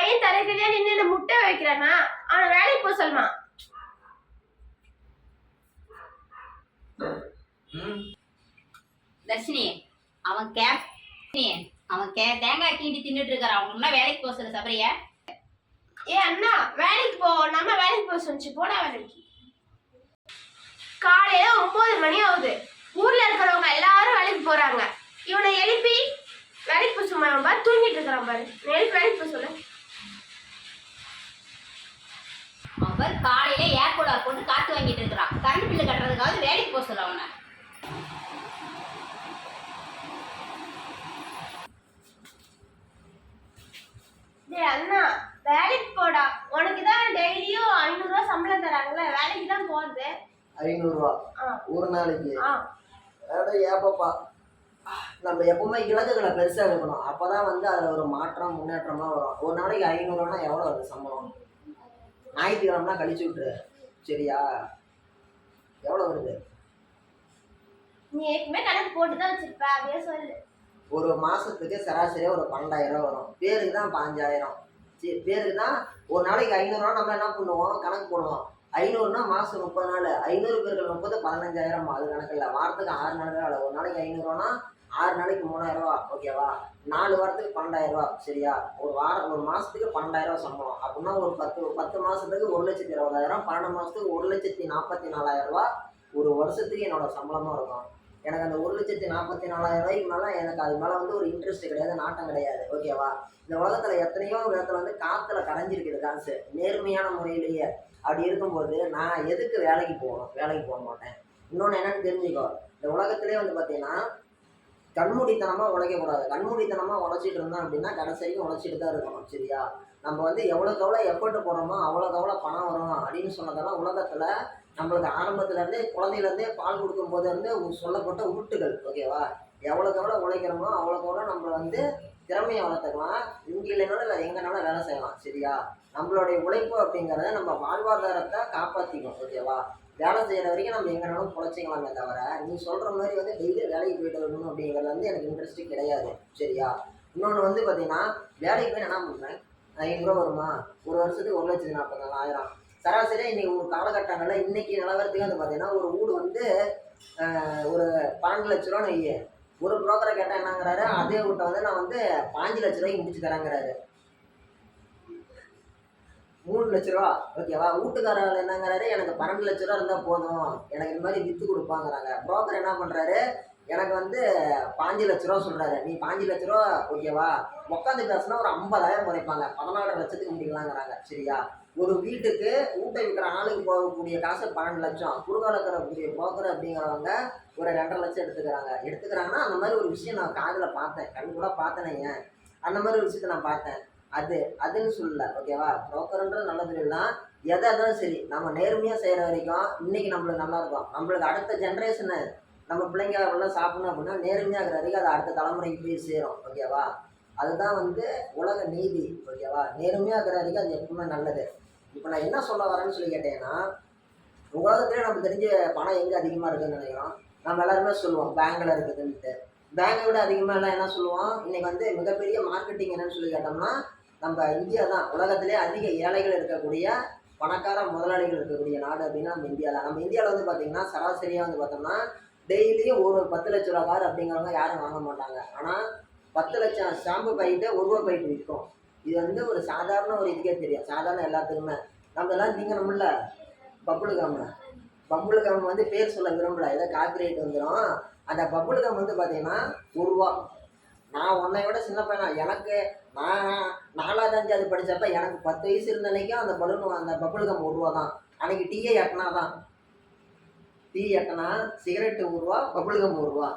பையன் தலைக்கறியா நின்று முட்டை வைக்கிறானா? அவனை வேலைக்கு போக சொல்லுமா. தர்ஷினி அவன் கே அவன் கே தேங்காய் கீண்டி தின்னுட்டு இருக்காரு. அவன் இன்னும் வேலைக்கு போக சொல்லு சபரியா. ஏ அண்ணா வேலைக்கு போ. நம்ம வேலைக்கு போக சொன்னிச்சு போடா வேலைக்கு. காலையில ஒன்பது மணி ஆகுது. ஊர்ல இருக்கிறவங்க எல்லாரும் வேலைக்கு போறாங்க. இவனை எழுப்பி வேலைக்கு போக சும்மா தூங்கிட்டு இருக்கிறான் பாரு. எழுப்பி வேலைக்கு போக சொல்லு. அவர் காலையில ஏர் கூலர் போட்டு காத்து வாங்கிட்டு இருக்கிறான். கரண்ட் பில்லு கட்டுறதுக்காவது வேலைக்கு போக சொல்லு அவனை. அண்ணா வேலைக்கு போடா. உனக்கு தான் டெய்லியும் ஐநூறுரூவா சம்பளம் தராங்கல்ல வேலைக்கு தான் போறது ஐநூறுரூவா ஆ. ஒரு நாளைக்கு? ஆ. அட ஏப்பப்பா நம்ம எப்பவுமே இலக்குகளை பெருசாக வைக்கணும் அப்போ தான் வந்து அதில் ஒரு மாற்றம் முன்னேற்றமாக வரும். ஒரு நாளைக்கு ஐநூறுவானா எவ்வளோ வருது சம்பளம்? ஞாயிற்றுக்கிழமைனா கழிச்சு விட்டுரு. சரியா? எவ்வளோ வருது? நீ ஏற்கனவே கணக்கு போட்டு தான் வச்சிருப்ப அப்படியே சொல்லு. ஒரு மாதத்துக்கு சராசரியாக ஒரு பன்னெண்டாயிரம் வரும். பேருக்கு தான் பாஞ்சாயிரம். சரி பேருக்கு தான் ஒரு நாளைக்கு ஐநூறுரூவா நம்ம என்ன பண்ணுவோம்? கணக்கு போடுவோம். ஐநூறுனா மாதம் முப்பது நாள். ஐநூறு பேருக்கு முப்பது பதினஞ்சாயிரம் அது கணக்கு இல்லை. வாரத்துக்கு ஆறு நாள் வேலை. ஒரு நாளைக்கு ஐநூறுவானா ஆறு நாளைக்கு மூணாயிரம் ரூபா ஓகேவா நாலு வாரத்துக்கு பன்னெண்டாயிரம் ரூபா சரியா? ஒரு வாரம் ஒரு மாதத்துக்கு பன்னெண்டாயிரம் ரூபா சம்பளம். அப்படின்னா ஒரு பத்து பத்து மாதத்துக்கு ஒரு லட்சத்தி இருபதாயிரம் பன்னெண்டு மாதத்துக்கு ஒரு லட்சத்தி நாற்பத்தி நாலாயிரம் ரூபா ஒரு வருஷத்துக்கு என்னோடய சம்பளமாக இருக்கும். எனக்கு அந்த ஒரு லட்சத்தி நாற்பத்தி நாலாயிரம் ரூபாய்க்கு மேலே எனக்கு அது மேலே வந்து ஒரு இன்ட்ரெஸ்ட் கிடையாது நாட்டம் கிடையாது ஓகேவா இந்த உலகத்தில் எத்தனையோ விதத்தில் வந்து காற்றுல கரைஞ்சிருக்குது காசு நேர்மையான முறையிலேயே அப்படி இருக்கும்போது நான் எதுக்கு வேலைக்கு போகணும்? வேலைக்கு போக மாட்டேன். இன்னொன்று என்னென்னு தெரிஞ்சுக்கோ. இந்த உலகத்திலே வந்து பார்த்தீங்கன்னா கண்மூடித்தனமாக உழைக்கக்கூடாது கண்மூடித்தனமாக உழைச்சிட்டு இருந்தோம் அப்படின்னா கடைசி வரைக்கும் உழைச்சிட்டு தான் இருக்கணும் சரியா? நம்ம வந்து எவ்வளோக்கு எவ்வளோ எஃபர்ட் போடுறோமோ அவ்வளோக்கு எவ்வளோ பணம் வரும் அப்படின்னு சொன்னதெல்லாம் உலகத்தில் நம்மளுக்கு ஆரம்பத்துலேருந்தே குழந்தையிலேருந்தே பால் கொடுக்கும் போது இருந்து சொல்லப்பட்ட உருட்டுகள் ஓகேவா எவ்வளோக்கு எவ்வளோ உழைக்கிறோமோ அவ்வளோக்கு எவ்வளோ நம்ம வந்து திறமையை வளர்த்துக்கலாம். இங்கே இல்லைனாலும் வேறு எங்கேனாலும் வேலை செய்யலாம் சரியா? நம்மளுடைய உழைப்பு அப்படிங்கிறத நம்ம வாழ்வாதாரத்தை காப்பாற்றிக்கும் ஓகேவா வேலை செய்கிற வரைக்கும் நம்ம எங்கேனாலும் பொழைச்சிக்கலாமே தவிர நீ சொல்கிற மாதிரி வந்து டெய்லி வேலைக்கு போயிட்டு வரணும் அப்படிங்கிறது வந்து எனக்கு இன்ட்ரெஸ்ட்டு கிடையாது. சரியா? இன்னொன்று வந்து பார்த்தீங்கன்னா வேலைக்கு போய் நான் என்ன பண்ணுறேன் ஐநூறுரூவா வருமா? ஒரு வருஷத்துக்கு ஒரு லட்சத்தி நாற்பது ஆயிரம் சராசரியாக இன்னைக்கு ஒரு காலகட்டங்களில் இன்னைக்கு நிலவரத்துக்கு வந்து பார்த்தீங்கன்னா ஒரு வீடு வந்து ஒரு பன்னெண்டு லட்ச ரூபான்னு ஒரு புரோக்கரை கேட்டால் என்னங்கிறாரு அதே வீட்டை வந்து நான் வந்து பாஞ்சு லட்ச ரூபாய்க்கு முடிச்சு தரேங்கிறாரு. மூணு லட்ச ரூபா. ஓகேவா வீட்டுக்காரர் என்னங்கிறாரு எனக்கு பன்னெண்டு லட்ச ரூபா இருந்தால் போதும். எனக்கு இந்த மாதிரி விற்று கொடுப்பாங்கிறாங்க. புரோக்கர் என்ன பண்ணுறாரு எனக்கு வந்து பாஞ்சு லட்ச ரூபா சொல்கிறாரு நீ பாஞ்சு லட்ச ரூபா ஓகேவா உட்காந்து பேசுனா ஒரு ஐம்பதாயிரம் குறைப்பாங்க. பதினாறு லட்சத்துக்கு முடிக்கலாங்கிறாங்க. சரியா? ஒரு வீட்டுக்கு வீட்டை விற்கிற ஆளுக்கு போகக்கூடிய காசு பன்னெண்டு லட்சம். குறுகால இருக்கிறக்கூடிய புரோக்கர் அப்படிங்கிறவங்க ஒரு ரெண்டரை லட்சம் எடுத்துக்கிறாங்க. எடுத்துக்கிறாங்கன்னா அந்த மாதிரி ஒரு விஷயம் நான் காதில் பார்த்தேன். கண் கூட பார்த்தேனேங்க அந்த மாதிரி ஒரு விஷயத்தை நான் பார்த்தேன். அது அதுன்னு சொல்லல ஓகேவா புரோக்கர்ன்றது நல்லது இல்லைன்னா தான் எதாக இருந்தாலும் சரி நம்ம நேர்மையாக செய்கிற வரைக்கும் இன்னைக்கு நம்மளுக்கு நல்லா இருக்கும். நம்மளுக்கு அடுத்த ஜென்ரேஷனு நம்ம பிள்ளைங்க எல்லாம் சாப்பிடணும் அப்படின்னா நேர்மையாக இருக்கிற வரைக்கும் அது அடுத்த தலைமுறைக்கு போய் சேரும் ஓகேவா அதுதான் வந்து உலக நீதி ஓகேவா நேர்மையாக இருக்கிற வரைக்கும் அது எப்பவுமே நல்லது. இப்போ நான் என்ன சொல்ல வரேன்னு சொல்லி கேட்டேன்னா உலகத்துலேயே நமக்கு தெரிஞ்ச பணம் எங்கே அதிகமாக இருக்குதுன்னு நினைக்கிறோம்? நம்ம எல்லாருமே சொல்லுவோம் பேங்கில் இருக்குதுன்ட்டு பேங்கை விட அதிகமாக எல்லாம் என்ன சொல்லுவோம்? இன்னைக்கு வந்து மிகப்பெரிய மார்க்கெட்டிங் என்னன்னு சொல்லி கேட்டோம்னா நம்ம இந்தியா தான். உலகத்திலே அதிக ஏழைகள் இருக்கக்கூடிய பணக்கார முதலாளிகள் இருக்கக்கூடிய நாடு அப்படின்னா நம்ம இந்தியா தான். நம்ம இந்தியாவில் வந்து பார்த்தீங்கன்னா சராசரியாக வந்து பார்த்தோம்னா டெய்லியும் ஒரு பத்து லட்ச ரூபா கார் அப்படிங்கிறவங்க யாரும் வாங்க மாட்டாங்க. ஆனால் பத்து லட்சம் ஷாம்பு பைட்டு ஒரு ரூபா பைட்டு விற்கும். இது வந்து ஒரு சாதாரண ஒரு இதுக்கே தெரியும். சாதாரண எல்லாத்துக்குமே. நம்ம எல்லாம் திங்கணும்ல பப்புளு காம பப்புளு கம் வந்து பேர் சொல்ல விரும்பல. ஏதோ காப்பிரைட் வந்துடும் அந்த பப்புளு கம் வந்து பார்த்தீங்கன்னா ஒரு ரூபா. நான் உன்னை விட சின்ன பையனா? எனக்கு நான் நாலாவது அஞ்சாவது படித்தப்ப எனக்கு பத்து வயசு இருந்த அன்னைக்கும் அந்த பலூன் அந்த பப்புள்கம் ஒரு ரூபா தான் அன்னைக்கு டீயே எட்டனா தான் டீ எட்டனா சிகரெட்டு ஒரு ரூபா பப்புள்கம் ஒரு ரூபா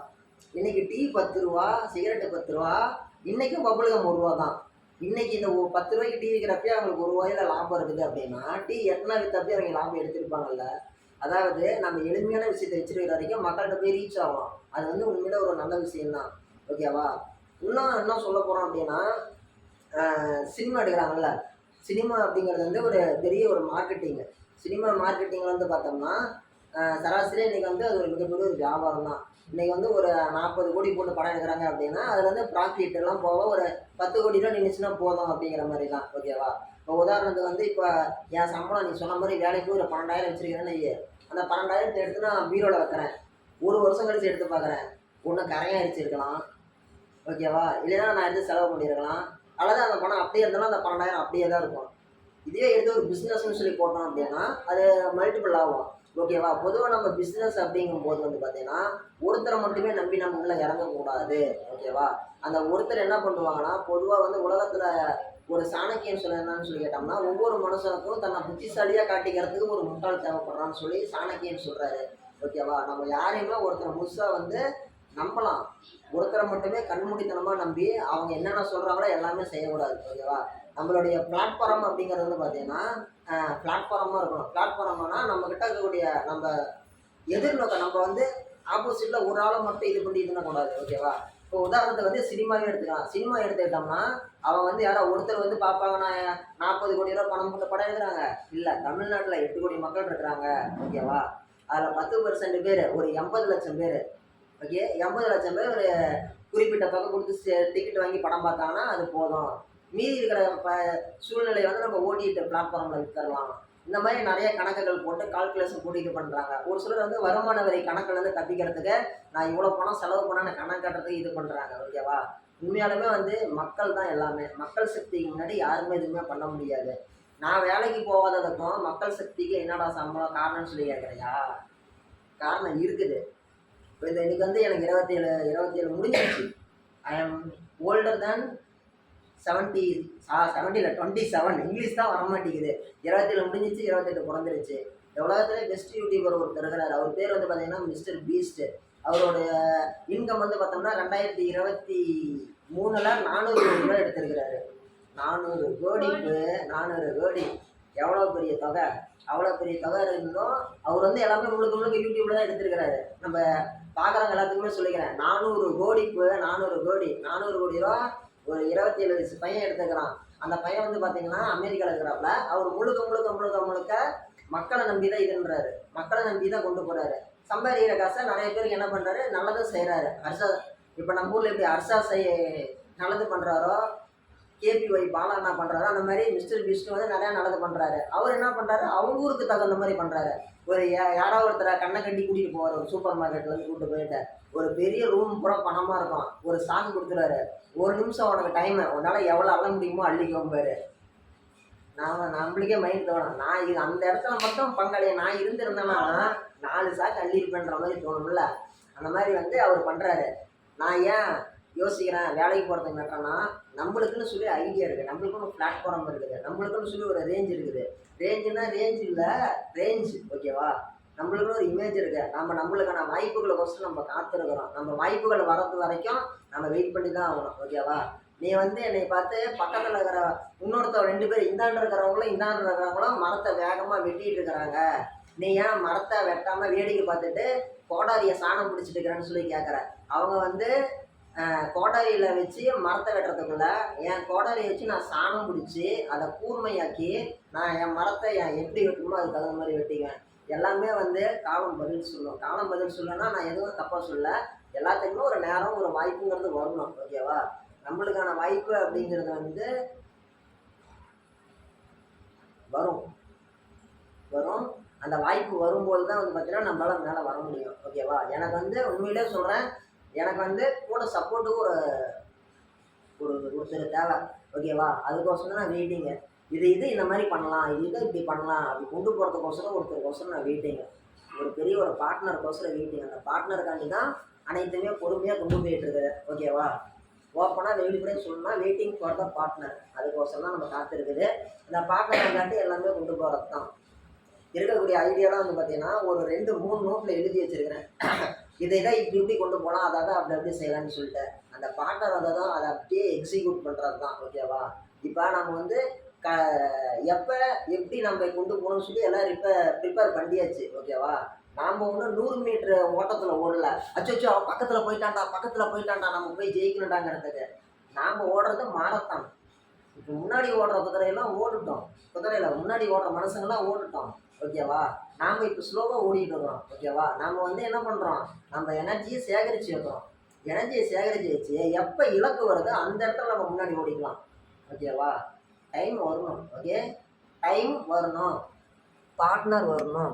இன்னைக்கு டீ பத்து ரூபா சிகரெட்டு பத்து ரூபா இன்னைக்கும் பப்புள்கம் ஒரு ரூபா தான் இன்னைக்கு இந்த பத்து ரூபாய்க்கு டீ விற்கிறப்பே அவங்களுக்கு ஒரு ரூபாயில லாபம் இருக்குது அப்படின்னா டீ எட்டினா விற்றப்பே அவங்க லாபம் எடுத்திருப்பாங்கல்ல. அதாவது நம்ம எளிமையான விஷயத்தை வச்சிருக்கிற வரைக்கும் மக்கள்கிட்ட போய் ரீச் ஆகும் அது வந்து உண்மையில ஒரு நல்ல விஷயம்தான். ஓகேவா இன்னும் என்ன சொல்ல போகிறோம் அப்படின்னா சினிமா எடுக்கிறாங்கல்ல. சினிமா அப்படிங்கிறது வந்து ஒரு பெரிய ஒரு மார்க்கெட்டிங் சினிமா மார்க்கெட்டிங்கில் வந்து பார்த்தோம்னா ஆஹ் சராசரி வந்து அது ஒரு மிகப்பெரிய ஒரு வியாபாரம் தான். இன்றைக்கி வந்து ஒரு நாற்பது கோடி போட்டு படம் எடுக்கிறாங்க அப்படின்னா அதில் வந்து ப்ராஃபிட் எல்லாம் போக ஒரு பத்து கோடி ரூபா நின்றுச்சுன்னா போதும் அப்படிங்கிற மாதிரி தான் ஓகேவா இப்போ உதாரணத்துக்கு வந்து இப்போ என் சம்பளம் நீ சொன்ன மாதிரி வேலைக்கு ஒரு பன்னெண்டாயிரம் வச்சிருக்கிறேன்னு வையு. அந்த பன்னெண்டாயிரத்தை எடுத்து நான் பீரோவில் வைக்கிறேன். ஒரு வருஷம் கழிச்சு எடுத்து பார்க்குறேன். ஒன்று கரையாக அடிச்சிருக்கலாம் ஓகேவா? இல்லைன்னா நான் எடுத்து செலவு பண்ணியிருக்கலாம் அல்லது அந்த பணம் அப்படியே இருந்தாலும் அந்த பன்னெண்டாயிரம் அப்படியே தான் இருக்கும். இதே எடுத்து ஒரு பிஸ்னஸ்னு சொல்லி போட்டோம் அப்படின்னா அது மல்டிபிள் ஆகும். ஓகேவா? பொதுவாக நம்ம பிஸ்னஸ் அப்படிங்கும்போது வந்து பார்த்தீங்கன்னா ஒருத்தரை மட்டுமே நம்பி நம்ம உள்ள இறங்கக்கூடாது. ஓகேவா? அந்த ஒருத்தர் என்ன பண்ணுவாங்கன்னா பொதுவாக வந்து உலகத்தில் ஒரு சாணக்கியம் சொல்ல என்னன்னு சொல்லி கேட்டோம்னா ஒவ்வொரு மனுஷனுக்கும் தன்னை புத்திசாலியாக காட்டிக்கிறதுக்கு ஒரு முட்டாள் தேவைப்படுறான்னு சொல்லி சாணக்கியம் சொல்கிறாரு ஓகேவா? நம்ம யாரையுமே ஒருத்தரை முழுசாக வந்து நம்பலாம். ஒருத்தரை மட்டுமே கண்மூடித்தனமாக நம்பி அவங்க என்னென்ன சொல்கிறாங்களோ எல்லாமே செய்யக்கூடாது ஓகேவா? நம்மளுடைய பிளாட்ஃபார்ம் அப்படிங்கிறது வந்து பார்த்தீங்கன்னா பிளாட்ஃபார்மாக இருக்கணும். பிளாட்ஃபார்ம்னா நம்ம கிட்ட இருக்கக்கூடிய நம்ம எதிர்நோக்கம் நம்ம வந்து ஆப்போசிட்டில் ஒரு ஆளை மட்டும் இது பண்ணி இது கூடாது ஓகேவா? இப்போ உதாரணத்துக்கு வந்து சினிமாவே எடுத்துக்கலாம். சினிமா எடுத்துக்கிட்டோம்னா அவன் வந்து யாரோ ஒருத்தர் வந்து பார்ப்பாங்கன்னா நாற்பது கோடி ரூபா பணம் போட்டு படம் எடுக்கிறாங்க. இல்லை தமிழ்நாட்டில் எட்டு கோடி மக்கள் இருக்கிறாங்க ஓகேவா? அதில் பத்து பர்சன்ட் பேர் ஒரு எண்பது லட்சம் பேர். ஓகே? எண்பது லட்சம் பேர் ஒரு குறிப்பிட்ட தொகை கொடுத்து டிக்கெட் வாங்கி படம் பார்த்தாங்கன்னா அது போதும். மீதி இருக்கிற ப சூழ்நிலையை வந்து நம்ம ஓடிட்டு பிளாட்ஃபார்மில் விற்றுடலாம் இந்த மாதிரி நிறைய கணக்குகள் போட்டு கால்குலேஷன் போட்டு இது பண்ணுறாங்க ஒரு சிலர் வந்து வருமான வரி கணக்குலேருந்து தப்பிக்கிறதுக்கு நான் இவ்வளோ பணம் செலவு பண்ண கணக்கு கட்டுறதுக்கு இது பண்ணுறாங்க ஓகேவா உண்மையாலுமே வந்து மக்கள் தான் எல்லாமே. மக்கள் சக்திக்கு முன்னாடி யாருமே எதுவுமே பண்ண முடியாது. நான் வேலைக்கு போகாததுக்கும் மக்கள் சக்திக்கு என்னடா சம்பளம் காரணம்னு சொல்லி கேட்குறியா காரணம் இருக்குது. இப்போ இந்த இன்னைக்கு வந்து எனக்கு இருபத்தி ஏழு இருபத்தி ஏழு முடிஞ்சிருச்சு I am older than seventy செவன்ட்டியில் twenty seven English தான் வரமாட்டேங்குது. இருபத்தேழு முடிஞ்சிச்சு இருபத்தெட்டு பிறந்துருச்சு. உலகத்தில் பெஸ்ட் யூடியூபர் ஒருத்தர் இருக்கிறார். அவர் பேர் வந்து பார்த்தீங்கன்னா மிஸ்டர் பீஸ்ட் அவருடைய இன்கம் வந்து பார்த்தோம்னா ரெண்டாயிரத்தி இருபத்தி மூணில் நானூறு கோடி ரூபாய் எடுத்திருக்கிறாரு. நானூறு கோடிக்கு நானூறு கோடி. எவ்வளோ பெரிய தொகை? அவ்வளோ பெரிய தொகை இருந்தும் அவர் வந்து எல்லாமே முழுக்க முழுக்க யூடியூப்பில் தான் எடுத்திருக்கிறாரு. நம்ம பார்க்குறவங்க எல்லாத்துக்குமே சொல்லிக்கிறேன். நானூறு கோடி இப்போ நானூறு கோடி நானூறு கோடி ரூபா ஒரு இருபத்தி ஏழு வயசு பையன் எடுத்துக்கிறான். அந்த பையன் வந்து பார்த்தீங்கன்னா அமெரிக்காவில் இருக்கிறாப்புல. அவர் முழுக்க முழுக்க முழுக்க முழுக்க மக்களை நம்பி தான் இதுன்றாரு. மக்களை நம்பி தான் கொண்டு போகிறாரு சம்பாதிக்கிற காசை நிறைய பேருக்கு என்ன பண்ணுறாரு நல்லதும் செய்கிறாரு ஹர்ஷா இப்போ நம்ம ஊரில் எப்படி அரசா செய் நல்லது பண்ணுறாரோ கேபிஒய் பாலா என்ன பண்ணுறாரு அந்த மாதிரி மிஸ்டர் விஷ்ணு வந்து நிறையா நல்லது பண்ணுறாரு அவர் என்ன பண்ணுறாரு அவங்க ஊருக்கு தகுந்த மாதிரி பண்ணுறாரு ஒரு யாராவது யாரோ ஒருத்தரை கண்ணை கட்டி கூட்டிகிட்டு போவார். ஒரு சூப்பர் மார்க்கெட்லேருந்து கூப்பிட்டு போயிட்டு. ஒரு பெரிய ரூம் பூரா பணமாக இருக்கும். ஒரு சாங் கொடுத்துறாரு ஒரு நிமிஷம் உனக்கு டைம் உன்னால் எவ்வளோ அள்ள முடியுமோ அள்ளிக்கோம் பாரு. நாம நம்மளுக்கே மைண்ட் தோணும். நான் இது அந்த இடத்துல மட்டும் பங்காளி நான் இருந்திருந்தேன்னா நாலு சாக்கு அள்ளியிருப்பேன்ற மாதிரி தோணும்ல. அந்த மாதிரி வந்து அவர் பண்ணுறாரு நான் ஏன் யோசிக்கிறேன் வேலைக்கு போகிறதுக்கு நட்டுறேன்னா நம்மளுக்குன்னு சொல்லி ஐடியா இருக்குது நம்மளுக்குன்னு பிளாட்ஃபார்ம் இருக்குது. நம்மளுக்குன்னு சொல்லி ஒரு ரேஞ்ச் இருக்குது. ரேஞ்சுனா ரேஞ்ச் இல்லை ரேஞ்ச் ஓகேவா நம்மளுக்குன்னு ஒரு இமேஜ் இருக்குது நம்ம நம்மளுக்கான வாய்ப்புகளை ஃபஸ்ட்டு நம்ம காத்திருக்கிறோம். நம்ம வாய்ப்புகள் வரது வரைக்கும் நம்ம வெயிட் பண்ணி தான் ஆகணும் ஓகேவா நீ வந்து என்னை பார்த்து பக்கத்தில் இருக்கிற இன்னொருத்தர் ரெண்டு பேர் இந்தாண்டு இருக்கிறவங்களும் இந்தாண்டு இருக்கிறவங்களும் மரத்தை வேகமாக வெட்டிட்டு இருக்கிறாங்க. நீ ஏன் மரத்தை வெட்டாமல் வேடிக்கை பார்த்துட்டு கோடாரியை சாணம் பிடிச்சிட்டு இருக்கிறேன்னு சொல்லி கேட்குற அவங்க வந்து கோடாரியில் வச்சு மரத்தை வெட்டுறதுக்குள்ள என் கோடாரியை வச்சு நான் சாணம் பிடிச்சி அதை கூர்மையாக்கி நான் என் மரத்தை என் எப்படி வெட்டணுமோ அதுக்கு தகுந்த மாதிரி வெட்டிக்குவேன். எல்லாமே வந்து காலம் பதில் சொல்லும். காலம் பதில் சொல்லனா நான் எதுவும் தப்பாக சொல்ல. எல்லாத்துக்குமே ஒரு நேரம் ஒரு வாய்ப்புங்கிறது வரணும். ஓகேவா நம்மளுக்கான வாய்ப்பு அப்படிங்கிறது வந்து வரும். வரும். அந்த வாய்ப்பு வரும்போது தான் வந்து பார்த்தீங்கன்னா நம்மளால மேலே வர முடியும். ஓகேவா எனக்கு வந்து உண்மையிலே சொல்கிறேன் எனக்கு வந்து கூட சப்போர்ட்டுக்கு ஒரு ஒரு ஒருத்தர் தேவை. ஓகேவா அதுக்கோசரம் தான் நான் வெயிட்டிங்க இது இது இந்த மாதிரி பண்ணலாம் இது இதை இப்படி பண்ணலாம் அப்படி கொண்டு போகிறதுக்கோசரம் ஒருத்தருக்கோசரம் நான் வெயிட்டிங்க ஒரு பெரிய ஒரு பார்ட்னருக்கோசரம் வெயிட்டிங் அந்த பார்ட்னருக்காண்டி தான் அனைத்துமே பொறுமையாக கொண்டு போயிட்டு இருக்குது. ஓகேவா ஓப்பனாக வெளிப்படையாக சொல்லணும்னா வெயிட்டிங் ஃபார் த பார்ட்னர் அதுக்கோசரம் தான் நம்ம காத்திருக்குது. அந்த பார்ட்னருக்காண்டி எல்லாமே கொண்டு போகிறது தான் இருக்கக்கூடிய ஐடியாலாம் வந்து பார்த்தீங்கன்னா ஒரு ரெண்டு மூணு நோட்டில் எழுதி வச்சுருக்கிறேன். இதை தான் இப்படி இப்படி கொண்டு போகலாம் அதை தான் அப்படி அப்படி செய்யலாம்னு சொல்லிட்டு அந்த பார்ட்னர் அதை தான் அதை அப்படியே எக்ஸிக்யூட் பண்ணுறது தான் ஓகேவா இப்போ நம்ம வந்து க எப்போ எப்படி நம்ம கொண்டு போகணும்னு சொல்லி எல்லாம் ரிப்பேர் ப்ரிப்பேர் பண்ணியாச்சு ஓகேவா நாம் ஒன்றும் நூறு மீட்ரு ஓட்டத்தில் ஓடல. அச்சோ அவன் பக்கத்தில் போயிட்டான்டா பக்கத்தில் போயிட்டான்டா நம்ம போய் ஜெயிக்கணுண்டாங்கிறதுக்கு நாம் ஓடுறது மாரத்தான் இப்போ முன்னாடி ஓடுற குதிரையெல்லாம் ஓடிட்டோம். குதிரையில் முன்னாடி ஓடுற மனுஷங்கள்லாம் ஓடிட்டோம். ஓகேவா நாம் இப்போ ஸ்லோவாக ஓடிட்டு இருக்கிறோம். ஓகேவா நாம் வந்து என்ன பண்ணுறோம் நம்ம எனர்ஜியை சேகரித்து வைக்கிறோம். எனர்ஜியை சேகரித்து வச்சு எப்போ இலக்கு வருதோ அந்த இடத்துல நம்ம முன்னாடி ஓடிக்கலாம். ஓகேவா டைம் வரணும். ஓகே டைம் வரணும். பார்ட்னர் வரணும்.